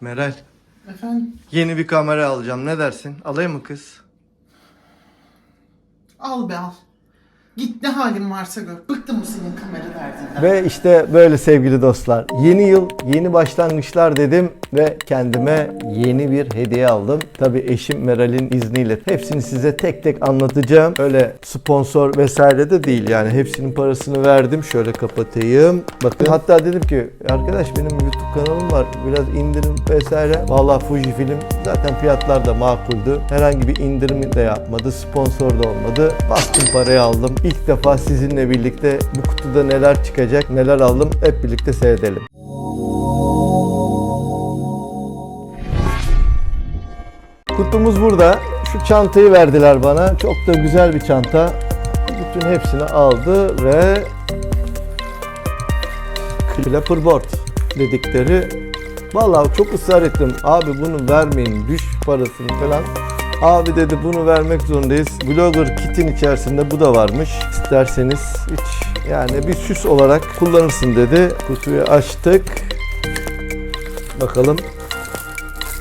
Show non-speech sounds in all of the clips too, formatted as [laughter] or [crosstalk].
Meral, Efendim yeni bir kamera alacağım. Ne dersin? Alayım mı kız? al be al. Git ne halin varsa gör. Bıktım bu senin kamera derdinden. Ve işte böyle sevgili dostlar. Yeni yıl, yeni başlangıçlar dedim ve kendime yeni bir hediye aldım. Tabii eşim Meral'in izniyle. Hepsini size tek tek anlatacağım. Öyle sponsor vesaire de değil yani. Hepsinin parasını verdim. Şöyle kapatayım. Bakın hatta dedim ki arkadaş benim YouTube kanalım var. Biraz indirim vesaire. Vallahi Fujifilm zaten fiyatlar da makuldü. Herhangi bir indirim de yapmadı. Sponsor da olmadı. Bastım parayı aldım. İlk defa sizinle birlikte bu kutuda neler çıkacak, neler aldım hep birlikte seyredelim. Kutumuz burada. Şu çantayı verdiler bana. Çok da güzel bir çanta. Bütün hepsini aldı ve Clapperboard dedikleri Vallahi çok ısrar ettim. Abi bunu vermeyin. Düş parasını falan. Abi dedi bunu vermek zorundayız. Blogger kitin içerisinde bu da varmış. İsterseniz hiç yani bir süs olarak kullanırsın dedi. Kutuyu açtık. Bakalım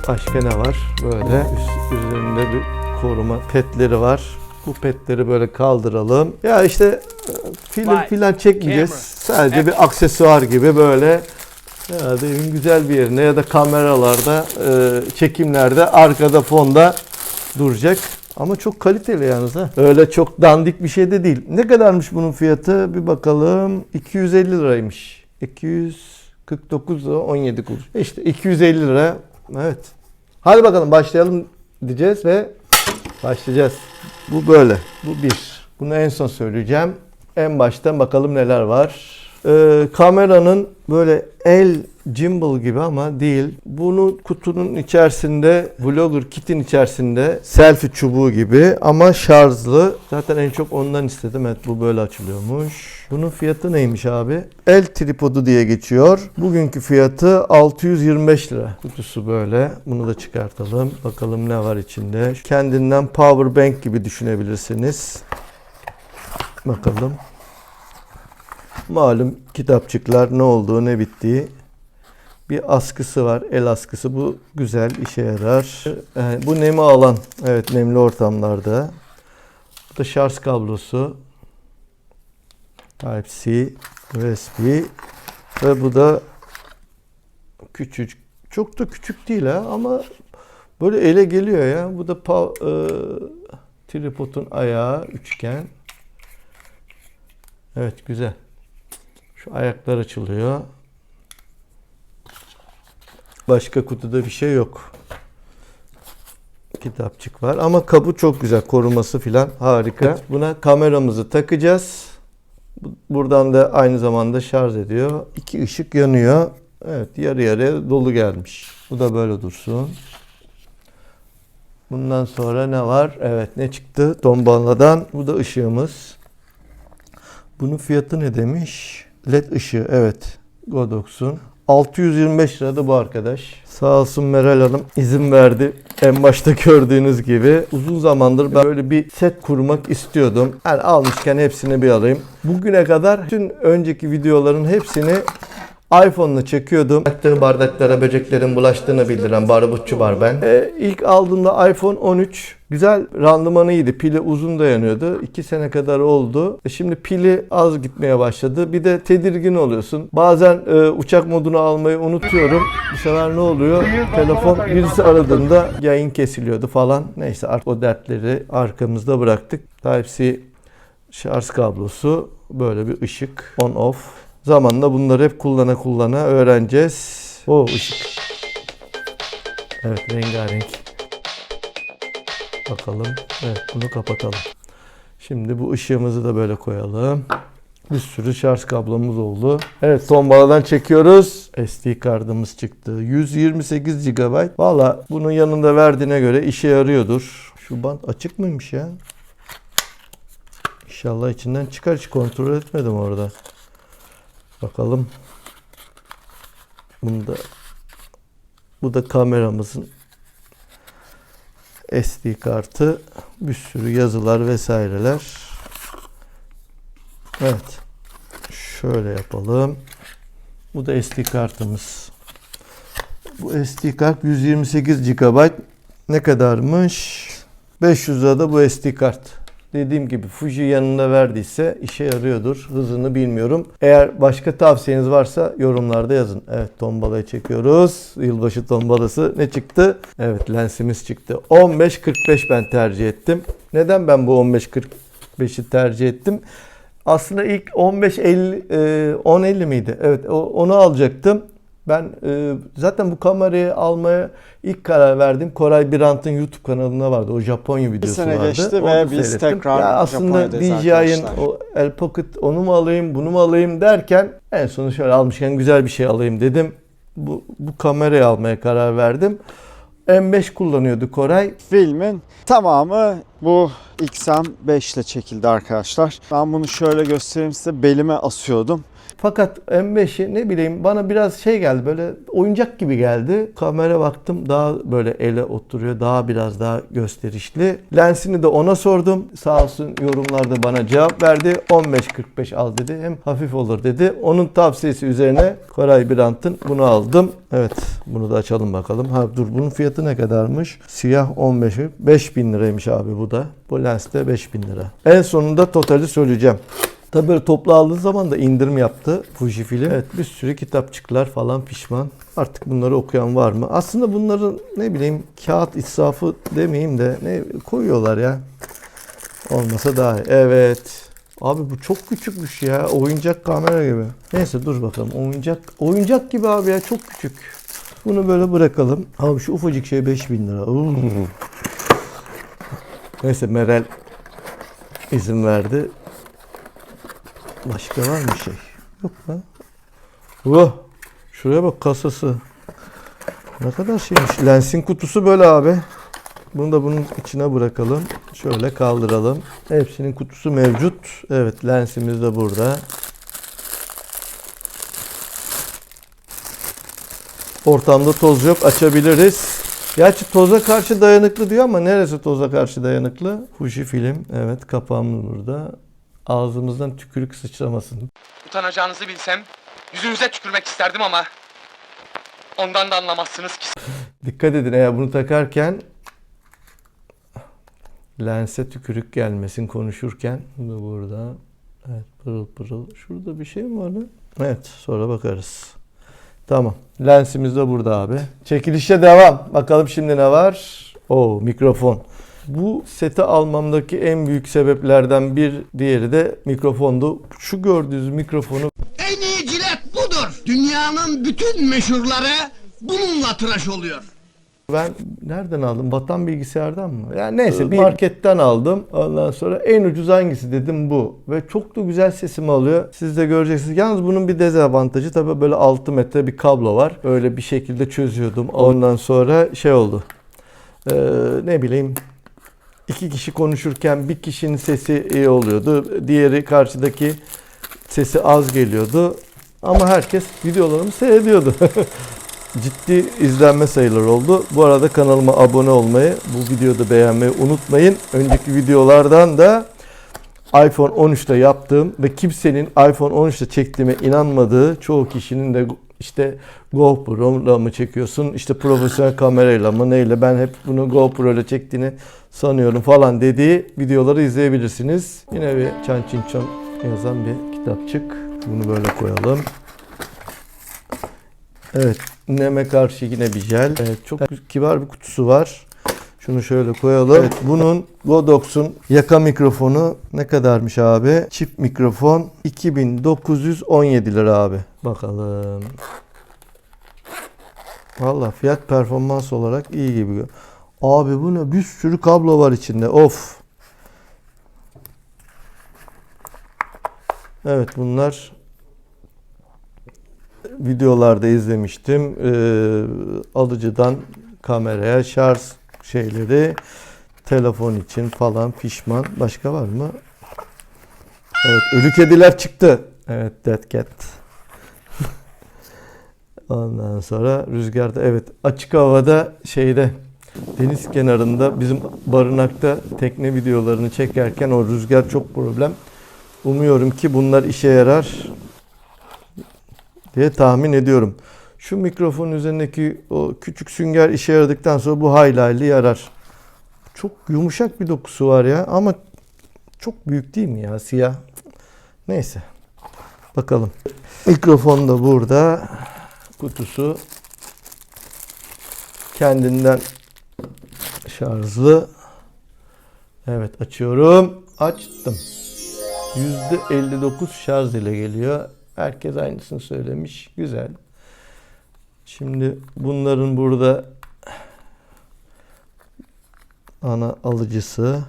başka ne var? Böyle üst, üzerinde bir koruma petleri var. Bu petleri böyle kaldıralım. Ya işte film filan çekmeyeceğiz. Sadece bir aksesuar gibi böyle herhalde evin güzel bir yerinde ya da kameralarda, e, çekimlerde arkada fonda duracak. Ama çok kaliteli yalnız ha. Öyle çok dandik bir şey de değil. Ne kadarmış bunun fiyatı? Bir bakalım. 250 liraymış. 249 lira 17 kuruş. İşte 250 lira. Evet. Hadi bakalım başlayalım diyeceğiz ve başlayacağız. Bu böyle. Bu bir. Bunu en son söyleyeceğim. En baştan bakalım neler var. Ee, kameranın böyle el gimbal gibi ama değil. Bunu kutunun içerisinde, vlogger kitin içerisinde selfie çubuğu gibi ama şarjlı. Zaten en çok ondan istedim. Evet bu böyle açılıyormuş. Bunun fiyatı neymiş abi? El tripodu diye geçiyor. Bugünkü fiyatı 625 lira. Kutusu böyle. Bunu da çıkartalım. Bakalım ne var içinde. Kendinden power bank gibi düşünebilirsiniz. Bakalım. Malum kitapçıklar ne olduğu ne bittiği. Bir askısı var. El askısı. Bu güzel işe yarar. Ee, bu nemi alan. Evet nemli ortamlarda. Bu da şarj kablosu. Type-C, USB ve bu da küçük. Çok da küçük değil ha ama böyle ele geliyor ya. Bu da pa, e, tripodun ayağı üçgen. Evet güzel. Şu ayaklar açılıyor. Başka kutuda bir şey yok. Kitapçık var ama kabı çok güzel. Koruması filan harika. Buna kameramızı takacağız. Bu- Buradan da aynı zamanda şarj ediyor. İki ışık yanıyor. Evet yarı yarıya dolu gelmiş. Bu da böyle dursun. Bundan sonra ne var? Evet ne çıktı? Tombaladan. Bu da ışığımız. Bunun fiyatı ne demiş? LED ışığı evet. Godox'un. 625 lirada bu arkadaş. Sağ olsun Meral Hanım izin verdi. En başta gördüğünüz gibi uzun zamandır ben böyle bir set kurmak istiyordum. Yani almışken hepsini bir alayım. Bugüne kadar bütün önceki videoların hepsini iPhone'la çekiyordum. Baktığım bardaklara böceklerin bulaştığını bildiren barbutçu var ben. Ee, ilk aldığımda iPhone 13 güzel randımanı iyiydi. Pili uzun dayanıyordu. 2 sene kadar oldu. E şimdi pili az gitmeye başladı. Bir de tedirgin oluyorsun. Bazen e, uçak modunu almayı unutuyorum. Bu sefer ne oluyor? Telefon birisi aradığında yayın kesiliyordu falan. Neyse artık o dertleri arkamızda bıraktık. Type-C şarj kablosu böyle bir ışık on off. Zamanla bunları hep kullana kullana öğreneceğiz. O ışık. Evet rengarenk. Bakalım. Evet bunu kapatalım. Şimdi bu ışığımızı da böyle koyalım. Bir sürü şarj kablomuz oldu. Evet tombaladan çekiyoruz. SD kartımız çıktı. 128 GB. Valla bunun yanında verdiğine göre işe yarıyordur. Şu bant açık mıymış ya? İnşallah içinden çıkar. Hiç kontrol etmedim orada. Bakalım. Bunda bu da kameramızın SD kartı. Bir sürü yazılar vesaireler. Evet. Şöyle yapalım. Bu da SD kartımız. Bu SD kart 128 GB. Ne kadarmış? 500 lira da bu SD kart. Dediğim gibi Fuji yanında verdiyse işe yarıyordur. Hızını bilmiyorum. Eğer başka tavsiyeniz varsa yorumlarda yazın. Evet tombalayı çekiyoruz. Yılbaşı tombalası ne çıktı? Evet lensimiz çıktı. 15-45 ben tercih ettim. Neden ben bu 15-45'i tercih ettim? Aslında ilk 15-50 e, 10-50 miydi? Evet onu alacaktım. Ben e, zaten bu kamerayı almaya ilk karar verdim. Koray Birant'ın YouTube kanalına vardı. O Japonya videosu sene vardı. geçti Orada ve biz seyrettim. tekrar ya aslında DJI'ın o El Pocket onu mu alayım, bunu mu alayım derken en sonu şöyle almışken güzel bir şey alayım dedim. Bu, bu kamerayı almaya karar verdim. M5 kullanıyordu Koray. Filmin tamamı bu XM5 ile çekildi arkadaşlar. Ben bunu şöyle göstereyim size belime asıyordum. Fakat M5'i ne bileyim bana biraz şey geldi böyle oyuncak gibi geldi. Kamera baktım daha böyle ele oturuyor. Daha biraz daha gösterişli. Lensini de ona sordum. Sağ olsun yorumlarda bana cevap verdi. 15-45 al dedi. Hem hafif olur dedi. Onun tavsiyesi üzerine Koray Birant'ın bunu aldım. Evet bunu da açalım bakalım. Ha dur bunun fiyatı ne kadarmış? Siyah 15'i 5000 liraymış abi bu da. Bu lens de 5000 lira. En sonunda totali söyleyeceğim. Tabii böyle toplu aldığın zaman da indirim yaptı Fujifilm. Evet bir sürü kitapçıklar falan pişman. Artık bunları okuyan var mı? Aslında bunların ne bileyim kağıt israfı demeyeyim de ne koyuyorlar ya. Olmasa daha iyi. Evet. Abi bu çok küçükmüş ya. Oyuncak kamera gibi. Neyse dur bakalım. Oyuncak oyuncak gibi abi ya çok küçük. Bunu böyle bırakalım. Abi şu ufacık şey 5000 lira. [laughs] Neyse Merel izin verdi. Başka var mı şey? Yok lan. Vah! Şuraya bak kasası. Ne kadar şeymiş. Lensin kutusu böyle abi. Bunu da bunun içine bırakalım. Şöyle kaldıralım. Hepsinin kutusu mevcut. Evet lensimiz de burada. Ortamda toz yok açabiliriz. Gerçi toza karşı dayanıklı diyor ama neresi toza karşı dayanıklı? Fuji film. Evet kapağımız burada. Ağzımızdan tükürük sıçramasın. Utanacağınızı bilsem yüzünüze tükürmek isterdim ama ondan da anlamazsınız ki. [laughs] Dikkat edin eğer bunu takarken lense tükürük gelmesin konuşurken. Bu da burada. Evet pırıl pırıl. Şurada bir şey mi var lan? Evet sonra bakarız. Tamam. Lensimiz de burada abi. Çekilişe devam. Bakalım şimdi ne var? Oo mikrofon. Bu seti almamdaki en büyük sebeplerden bir diğeri de mikrofondu. Şu gördüğünüz mikrofonu En iyi cilet budur. Dünyanın bütün meşhurları bununla tıraş oluyor. Ben nereden aldım? Vatan bilgisayardan mı? Yani neyse bir marketten aldım. Ondan sonra en ucuz hangisi dedim bu. Ve çok da güzel sesimi alıyor. Siz de göreceksiniz. Yalnız bunun bir dezavantajı tabii böyle 6 metre bir kablo var. Öyle bir şekilde çözüyordum. Ondan sonra şey oldu. Ee, ne bileyim iki kişi konuşurken bir kişinin sesi iyi oluyordu. Diğeri karşıdaki sesi az geliyordu. Ama herkes videolarımı seyrediyordu. [laughs] ciddi izlenme sayıları oldu. Bu arada kanalıma abone olmayı, bu videoda beğenmeyi unutmayın. Önceki videolardan da iPhone 13'te yaptığım ve kimsenin iPhone 13'te çektiğime inanmadığı çoğu kişinin de işte GoPro'la mı çekiyorsun, işte profesyonel kamerayla mı neyle ben hep bunu GoPro ile çektiğini sanıyorum falan dediği videoları izleyebilirsiniz. Yine bir Çan Çin Çon yazan bir kitapçık. Bunu böyle koyalım. Evet, neme karşı yine bir jel. Evet, çok kibar bir kutusu var. Şunu şöyle koyalım. Evet, bunun Godox'un yaka mikrofonu ne kadarmış abi? Çift mikrofon 2917 lira abi. Bakalım. Valla fiyat performans olarak iyi gibi. Abi bu ne? Bir sürü kablo var içinde. Of. Evet bunlar videolarda izlemiştim. Ee, alıcıdan kameraya şarj şeyleri telefon için falan pişman. Başka var mı? Evet ölü kediler çıktı. Evet Dead Cat. [laughs] Ondan sonra rüzgarda evet açık havada şeyde deniz kenarında bizim barınakta tekne videolarını çekerken o rüzgar çok problem. Umuyorum ki bunlar işe yarar diye tahmin ediyorum. Şu mikrofonun üzerindeki o küçük sünger işe yaradıktan sonra bu hayli yarar. Çok yumuşak bir dokusu var ya ama çok büyük değil mi ya siyah? Neyse. Bakalım. Mikrofon da burada. Kutusu kendinden şarjlı. Evet açıyorum. Açtım. %59 şarj ile geliyor. Herkes aynısını söylemiş. Güzel. Şimdi bunların burada ana alıcısı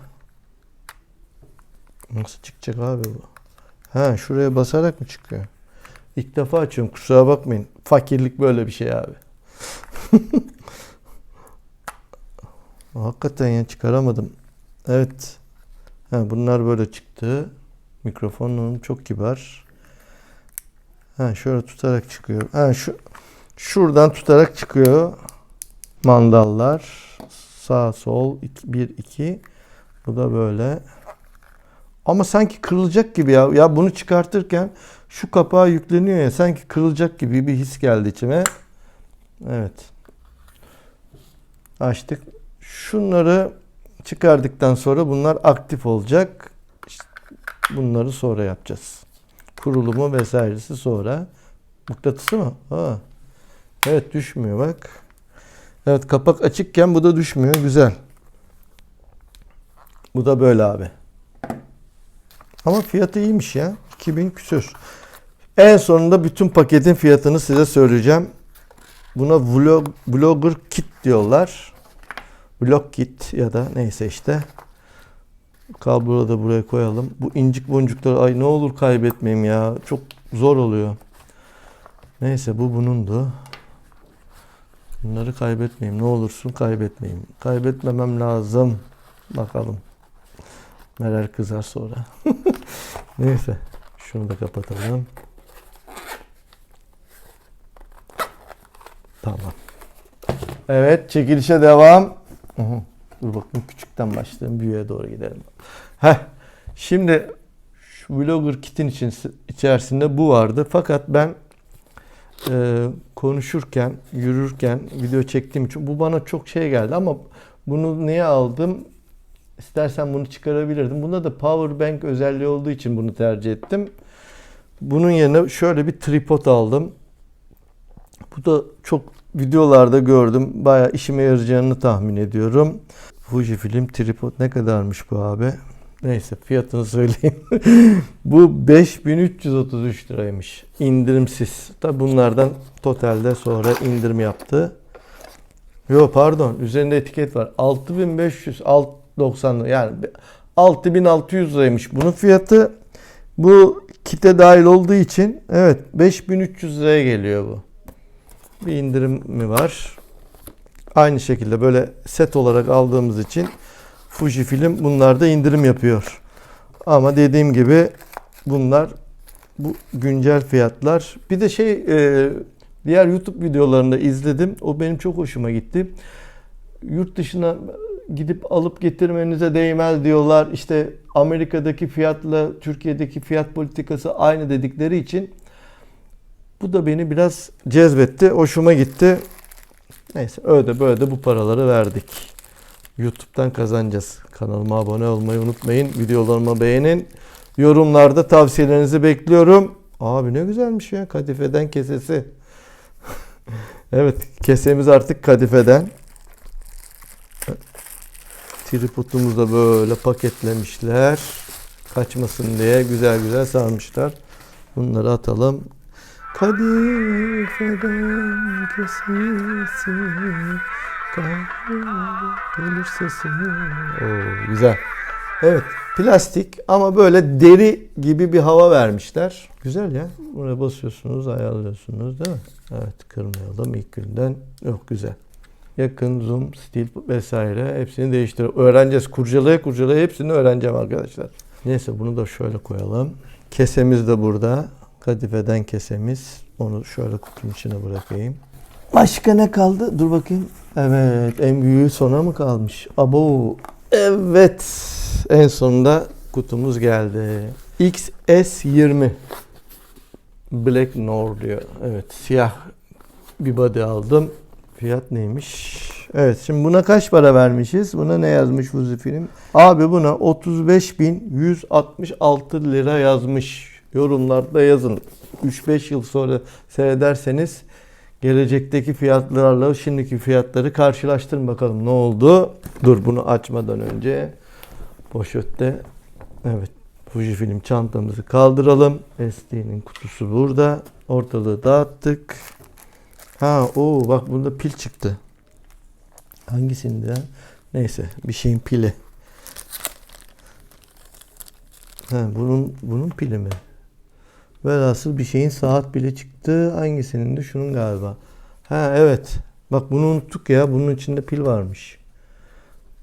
nasıl çıkacak abi bu? Ha şuraya basarak mı çıkıyor? İlk defa açıyorum kusura bakmayın. Fakirlik böyle bir şey abi. [laughs] Hakikaten ya çıkaramadım. Evet. Ha, bunlar böyle çıktı. Mikrofonum çok kibar. Ha, şöyle tutarak çıkıyor. Ha, şu şuradan tutarak çıkıyor. Mandallar. Sağ sol 1 2. Bu da böyle. Ama sanki kırılacak gibi ya. Ya bunu çıkartırken şu kapağı yükleniyor ya sanki kırılacak gibi bir his geldi içime. Evet. Açtık. Şunları çıkardıktan sonra bunlar aktif olacak. İşte bunları sonra yapacağız. Kurulumu vesairesi sonra. Mıknatısı mı? Ha. Evet düşmüyor bak. Evet kapak açıkken bu da düşmüyor. Güzel. Bu da böyle abi. Ama fiyatı iyiymiş ya. 2000 küsür. En sonunda bütün paketin fiyatını size söyleyeceğim. Buna vlog, vlogger kit diyorlar. Vlog kit ya da neyse işte. Kabloyu da buraya koyalım. Bu incik boncukları ay ne olur kaybetmeyeyim ya. Çok zor oluyor. Neyse bu bunundu. Bunları kaybetmeyeyim. Ne olursun kaybetmeyeyim. Kaybetmemem lazım. Bakalım. Meral kızar sonra. [laughs] Neyse. Şunu da kapatalım. Tamam. Evet çekilişe devam. Hı. Dur bakayım küçükten başlayalım büyüğe doğru gidelim. Heh. Şimdi şu vlogger kitin için, içerisinde bu vardı. Fakat ben e, konuşurken, yürürken video çektiğim için bu bana çok şey geldi ama bunu niye aldım? İstersen bunu çıkarabilirdim. Bunda da power bank özelliği olduğu için bunu tercih ettim. Bunun yerine şöyle bir tripod aldım. Bu da çok videolarda gördüm. Bayağı işime yarayacağını tahmin ediyorum. Fujifilm tripod ne kadarmış bu abi? Neyse fiyatını söyleyeyim. [laughs] bu 5333 liraymış. İndirimsiz. Tabi bunlardan totalde sonra indirim yaptı. Yo pardon üzerinde etiket var. 6500 90 yani 6600 liraymış bunun fiyatı. Bu kite dahil olduğu için evet 5300 liraya geliyor bu. Bir indirim mi var? Aynı şekilde böyle set olarak aldığımız için Fujifilm bunlarda indirim yapıyor. Ama dediğim gibi bunlar bu güncel fiyatlar. Bir de şey e, diğer YouTube videolarında izledim. O benim çok hoşuma gitti. Yurt dışına gidip alıp getirmenize değmez diyorlar. İşte Amerika'daki fiyatla Türkiye'deki fiyat politikası aynı dedikleri için bu da beni biraz cezbetti. Hoşuma gitti. Neyse öyle böyle de bu paraları verdik. YouTube'dan kazanacağız. Kanalıma abone olmayı unutmayın. Videolarımı beğenin. Yorumlarda tavsiyelerinizi bekliyorum. Abi ne güzelmiş ya kadifeden kesesi. [laughs] evet kesemiz artık kadifeden. Tripodumuzu da böyle paketlemişler. Kaçmasın diye güzel güzel sarmışlar. Bunları atalım. Kadifeden kesesi gelir sesi. Oo, güzel. Evet plastik ama böyle deri gibi bir hava vermişler. Güzel ya. Buraya basıyorsunuz ayarlıyorsunuz değil mi? Evet kırmayalım ilk günden. Yok güzel. Yakın, zoom, stil vesaire hepsini değiştiriyor. Öğreneceğiz. Kurcalaya kurcalaya hepsini öğreneceğim arkadaşlar. Neyse bunu da şöyle koyalım. Kesemiz de burada. Kadifeden kesemiz. Onu şöyle kutunun içine bırakayım. Başka ne kaldı? Dur bakayım. Evet en büyüğü sona mı kalmış? Abo. Evet. En sonunda kutumuz geldi. XS20. Black Nor diyor. Evet siyah bir body aldım. Fiyat neymiş? Evet şimdi buna kaç para vermişiz? Buna ne yazmış Fuzi Film? Abi buna 35.166 lira yazmış. Yorumlarda yazın. 3-5 yıl sonra seyrederseniz gelecekteki fiyatlarla şimdiki fiyatları karşılaştırın bakalım ne oldu. Dur bunu açmadan önce poşette evet Fujifilm çantamızı kaldıralım. SD'nin kutusu burada. Ortalığı dağıttık. Ha o bak bunda pil çıktı. Hangisinde? Neyse bir şeyin pili. Ha, bunun bunun pili mi? Velhasıl bir şeyin saat pili çıktı. Hangisinin de şunun galiba. Ha evet. Bak bunu unuttuk ya. Bunun içinde pil varmış.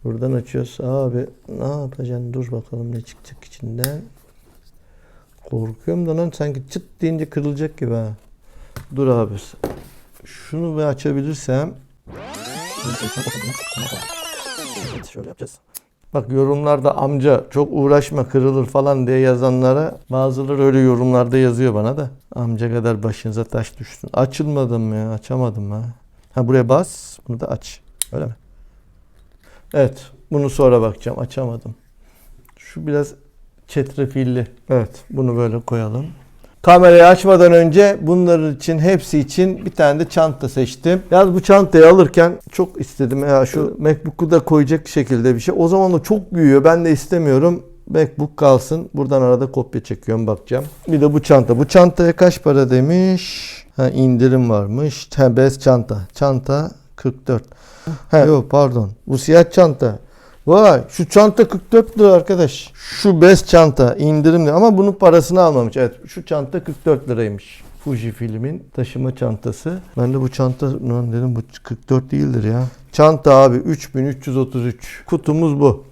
Buradan açıyoruz. Abi ne yapacaksın? Dur bakalım ne çıkacak içinden. Korkuyorum da lan sanki çıt deyince kırılacak gibi ha. Dur abi. Şunu bir açabilirsem. Evet, şöyle yapacağız. Bak yorumlarda amca çok uğraşma kırılır falan diye yazanlara bazıları öyle yorumlarda yazıyor bana da. Amca kadar başınıza taş düşsün. Açılmadım ya açamadım ha. Ha buraya bas bunu da aç. Öyle mi? Evet bunu sonra bakacağım açamadım. Şu biraz çetrefilli. Evet bunu böyle koyalım. Kamerayı açmadan önce bunların için hepsi için bir tane de çanta seçtim. Yalnız bu çantayı alırken çok istedim ya şu MacBook'u da koyacak şekilde bir şey. O zaman da çok büyüyor. Ben de istemiyorum. MacBook kalsın. Buradan arada kopya çekiyorum bakacağım. Bir de bu çanta. Bu çantaya kaç para demiş? Ha indirim varmış. Ha bez çanta. Çanta 44. Ha yok pardon. Bu siyah çanta. Vay şu çanta 44 lira arkadaş. Şu bez çanta indirimli ama bunun parasını almamış. Evet şu çanta 44 liraymış. Fuji filmin taşıma çantası. Ben de bu çanta dedim bu 44 değildir ya. Çanta abi 3333. Kutumuz bu.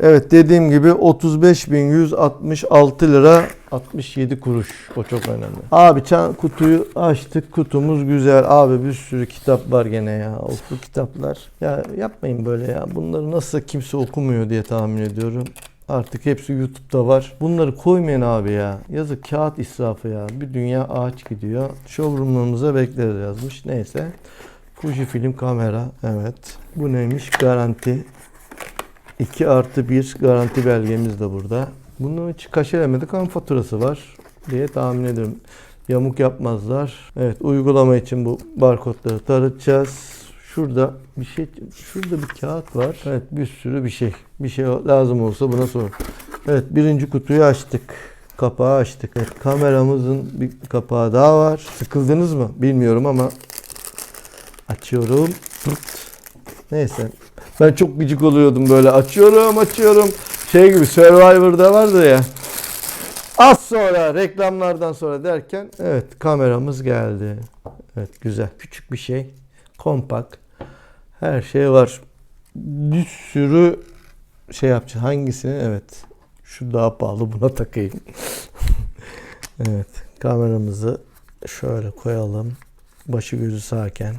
Evet dediğim gibi 35.166 lira 67 kuruş. O çok önemli. Abi çan kutuyu açtık. Kutumuz güzel. Abi bir sürü kitap var gene ya. Of kitaplar. Ya yapmayın böyle ya. Bunları nasıl kimse okumuyor diye tahmin ediyorum. Artık hepsi YouTube'da var. Bunları koymayın abi ya. Yazık kağıt israfı ya. Bir dünya ağaç gidiyor. Showroom'larımıza bekleriz yazmış. Neyse. Fuji film kamera. Evet. Bu neymiş? Garanti. 2 artı 1 garanti belgemiz de burada. Bunu hiç kaşelemedik ama faturası var diye tahmin ediyorum. Yamuk yapmazlar. Evet uygulama için bu barkodları tarıtacağız. Şurada bir şey, şurada bir kağıt var. Evet bir sürü bir şey. Bir şey lazım olsa buna sor. Evet birinci kutuyu açtık. Kapağı açtık. Evet kameramızın bir kapağı daha var. Sıkıldınız mı? Bilmiyorum ama açıyorum. Neyse. Ben çok gıcık oluyordum böyle açıyorum açıyorum. Şey gibi Survivor'da vardı ya. Az sonra reklamlardan sonra derken evet kameramız geldi. Evet güzel. Küçük bir şey. Kompakt. Her şey var. Bir sürü şey yapacağız. Hangisini? Evet. Şu daha pahalı buna takayım. [laughs] evet. Kameramızı şöyle koyalım. Başı gözü sağken.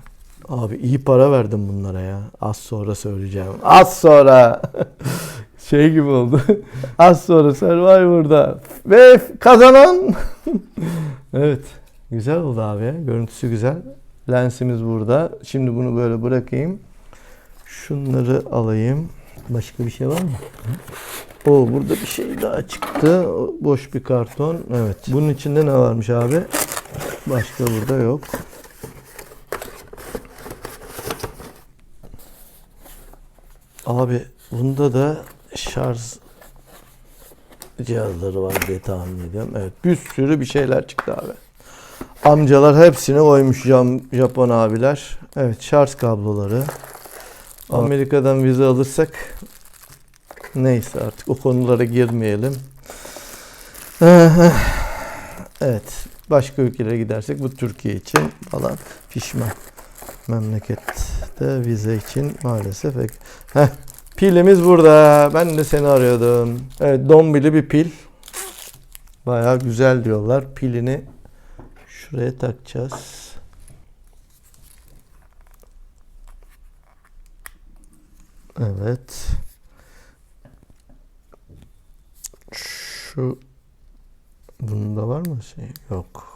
Abi iyi para verdim bunlara ya. Az sonra söyleyeceğim. Az sonra. [laughs] şey gibi oldu. [laughs] Az sonra Survivor'da. Ve kazanan. [laughs] evet. Güzel oldu abi. Görüntüsü güzel. Lensimiz burada. Şimdi bunu böyle bırakayım. Şunları alayım. Başka bir şey var mı? O burada bir şey daha çıktı. Boş bir karton. Evet. Bunun içinde ne varmış abi? Başka burada yok. Abi bunda da şarj cihazları var diye tahmin ediyorum. Evet bir sürü bir şeyler çıktı abi. Amcalar hepsine koymuş Japon abiler. Evet şarj kabloları. Amerika'dan vize alırsak neyse artık o konulara girmeyelim. Evet başka ülkelere gidersek bu Türkiye için falan pişman. Memlekette vize için maalesef. ek- Heh, pilimiz burada. Ben de seni arıyordum. Evet dombili bir pil. Bayağı güzel diyorlar. Pilini şuraya takacağız. Evet. Şu bunda var mı şey? Yok.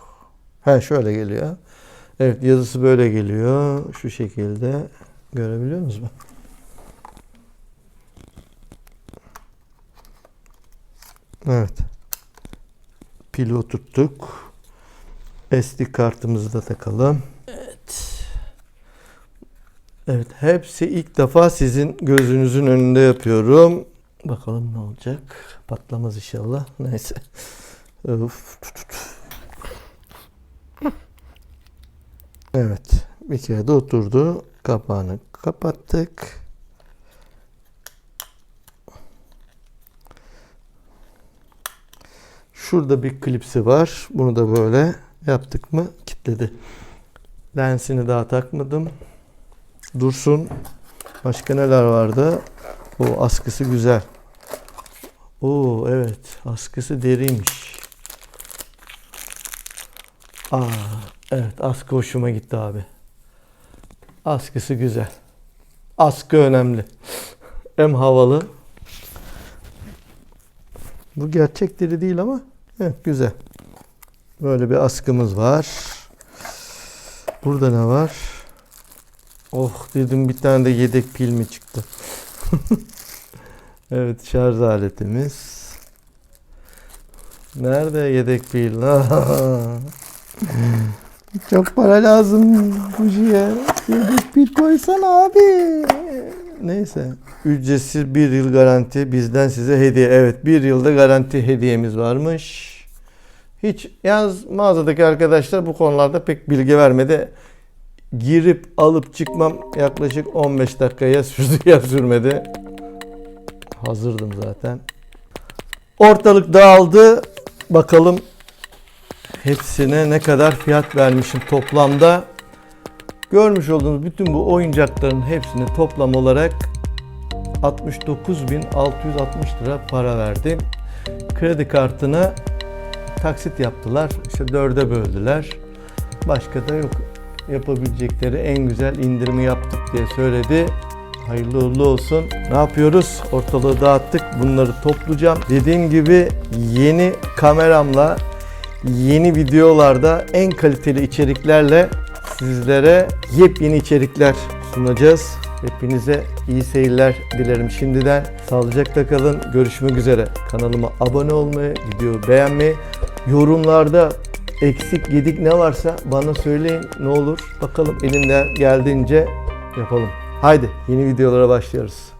He şöyle geliyor. Evet yazısı böyle geliyor. Şu şekilde. Görebiliyor musunuz? Evet. Pili oturttuk. SD kartımızı da takalım. Evet. Evet hepsi ilk defa sizin gözünüzün önünde yapıyorum. Bakalım ne olacak. Patlamaz inşallah. Neyse. Öf. Evet. Bir kere de oturdu. Kapağını kapattık. Şurada bir klipsi var. Bunu da böyle yaptık mı kitledi. Lensini daha takmadım. Dursun. Başka neler vardı? O askısı güzel. Oo evet. Askısı deriymiş. Aa evet askı hoşuma gitti abi. Askısı güzel. Askı önemli. Hem havalı. Bu gerçek deri değil ama evet güzel. Böyle bir askımız var. Burada ne var? Oh dedim bir tane de yedek pil mi çıktı? [laughs] evet şarj aletimiz. Nerede yedek pil? [laughs] Çok para lazım bujiye. Pil koysan abi. Neyse. Ücretsiz bir yıl garanti bizden size hediye. Evet bir yılda garanti hediyemiz varmış. Hiç yalnız mağazadaki arkadaşlar bu konularda pek bilgi vermedi. Girip alıp çıkmam yaklaşık 15 dakikaya sürdü [laughs] ya sürmedi. Hazırdım zaten. Ortalık dağıldı. Bakalım hepsine ne kadar fiyat vermişim toplamda. Görmüş olduğunuz bütün bu oyuncakların hepsini toplam olarak 69.660 lira para verdim. Kredi kartına taksit yaptılar. İşte dörde böldüler. Başka da yok. Yapabilecekleri en güzel indirimi yaptık diye söyledi. Hayırlı uğurlu olsun. Ne yapıyoruz? Ortalığı dağıttık. Bunları toplayacağım. Dediğim gibi yeni kameramla yeni videolarda en kaliteli içeriklerle sizlere yepyeni içerikler sunacağız. Hepinize iyi seyirler dilerim şimdiden. Sağlıcakla kalın. Görüşmek üzere. Kanalıma abone olmayı, videoyu beğenmeyi, yorumlarda eksik gedik ne varsa bana söyleyin ne olur. Bakalım elimden geldiğince yapalım. Haydi yeni videolara başlıyoruz.